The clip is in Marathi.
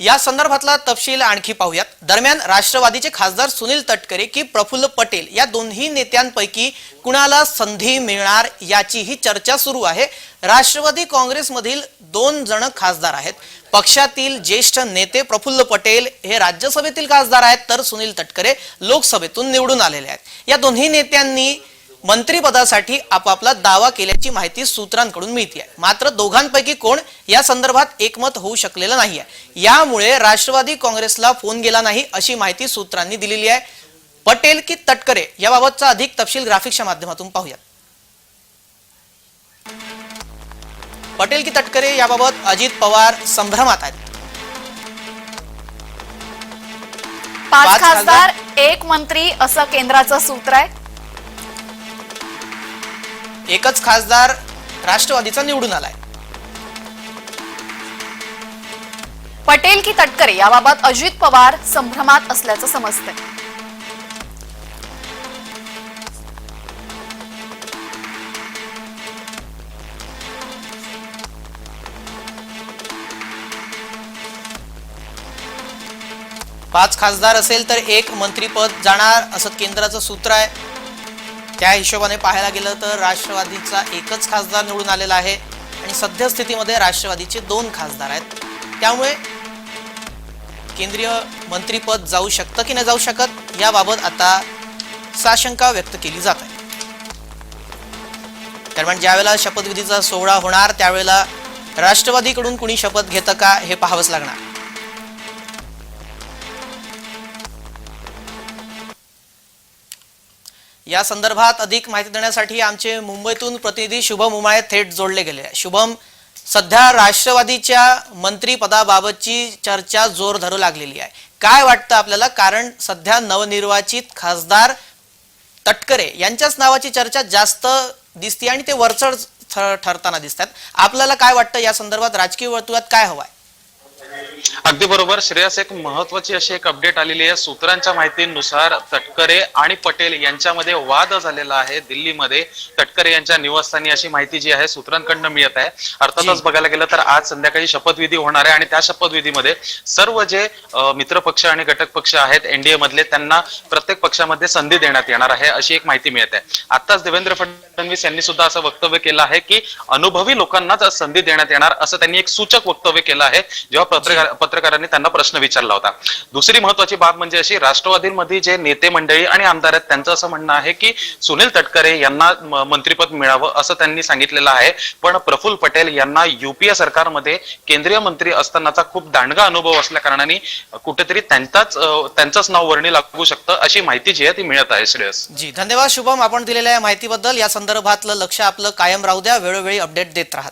या संदर्भातला तपशील आणखी पाहूयात. दरम्यान राष्ट्रवादीचे खासदार सुनील तटकरे की प्रफुल्ल पटेल या दोन्ही नेत्यांपैकी कुणाला संधी मिळणार याचीही चर्चा सुरू आहे. राष्ट्रवादी काँग्रेसमधील दोन जण खासदार आहेत. पक्षातील ज्येष्ठ नेते प्रफुल्ल पटेल हे राज्यसभेतील खासदार आहेत तर सुनील तटकरे लोकसभेतून निवडून आलेले आहेत. या दोन्ही नेत्यांनी मंत्रिपदासाठी आपापला दावा केल्याची माहिती सूत्रांकडून मिळते मात्र दोघांपैकी कोण या संदर्भात एकमत होऊ शकलेलं नाहीये. यामुळे राष्ट्रवादी काँग्रेसला फोन गेला नाही अशी माहिती सूत्रांनी दिलेली आहे. पटेल की तटकरे याबाबतचा अधिक तपशील ग्राफिक्सच्या माध्यमातून पाहूयात. पटेल की तटकरे याबाबत अजित पवार संभ्रमात आहेत. पाच खासदार एक मंत्री असं केंद्राचं सूत्र आहे. एकच खासदार राष्ट्रवादीचा निवडून आलाय. पटेल की तटकरे याबाबत अजित पवार संभ्रमात असल्याचं समजतंय. पाच खासदार असेल तर एक मंत्रीपद जाणार असं केंद्राचं सूत्र आहे. त्या हिशोबाने पाहायला गेलं तर राष्ट्रवादीचा एकच खासदार निवडून आलेला आहे आणि सद्यस्थितीमध्ये राष्ट्रवादीचे दोन खासदार आहेत. त्यामुळे केंद्रीय मंत्रीपद जाऊ शकतं की नाही जाऊ शकत याबाबत आता साशंका व्यक्त केली जात आहे. दरम्यान ज्यावेळेला शपथविधीचा सोहळा होणार त्यावेळेला राष्ट्रवादीकडून कुणी शपथ घेतं का हे पाहावंच लागणार. या संदर्भात अधिक माहिती देण्यासाठी आमचे मुंबईतून प्रतिनिधी शुभम उमाळे थेट जोडले गेले. आहे. शुभम सध्या राष्ट्रवादीच्या मंत्रीपदाबाबतची चर्चा जोर धरू लागलेली आहे. काय वाटतं आपल्याला? कारण सध्या नवनिर्वाचित खासदार तटकरे यांच्याच नावाची चर्चा जास्त दिसते आणि ते वरचढ ठरताना दिसतात आपल्याला काय वाटतं या संदर्भात? राजकीय वर्तुळात काय हवं आहे अगदी बरोबर. श्रेयस एक महत्वाची अशी एक अपडेट आलेली आहे. सूत्रांच्या माहितीनुसार तटकरे आणि पटेल यांच्यामध्ये वाद झालेला आहे दिल्लीमध्ये. तटकरे यांच्या निवासस्थानी अशी माहिती जी आहे सूत्रांकडनं मिळत आहे. अर्थातच बघायला गेलं तर आज संध्याकाळी शपथविधी होणार आहे आणि त्या शपथविधीमध्ये सर्व जे मित्र पक्ष आणि घटक पक्ष आहेत एनडीए मधले त्यांना प्रत्येक पक्षामध्ये संधी देण्यात येणार आहे अशी एक माहिती मिळत आहे. आताच देवेंद्र फडणवीस यांनी सुद्धा असं वक्तव्य केलं आहे की अनुभवी लोकांनाच संधी देण्यात येणार असं त्यांनी एक सूचक वक्तव्य केलं आहे. जेव्हा पत्रकार पत्रकारांनी त्यांना प्रश्न विचारला होता. दुसरी महत्वाची बाब म्हणजे अशी राष्ट्रवादीमध्ये जे नेते मंडळी आणि आमदार आहेत त्यांचं असं म्हणणं आहे की सुनील तटकरे यांना मंत्रीपद मिळावं असं त्यांनी सांगितलेलं आहे. पण प्रफुल्ल पटेल यांना युपीए सरकारमध्ये केंद्रीय मंत्री असतानाचा खूप दांडगा अनुभव असल्या कारणाने कुठेतरी त्यांचाच त्यांचंच नाव वर्णी लागू शकतं अशी माहिती जी आहे ती मिळत आहे श्रेयस. जी धन्यवाद शुभम. आपण दिलेल्या या माहितीबद्दल या संदर्भातलं लक्ष आपलं कायम राहू द्या. वेळोवेळी अपडेट देत राहत.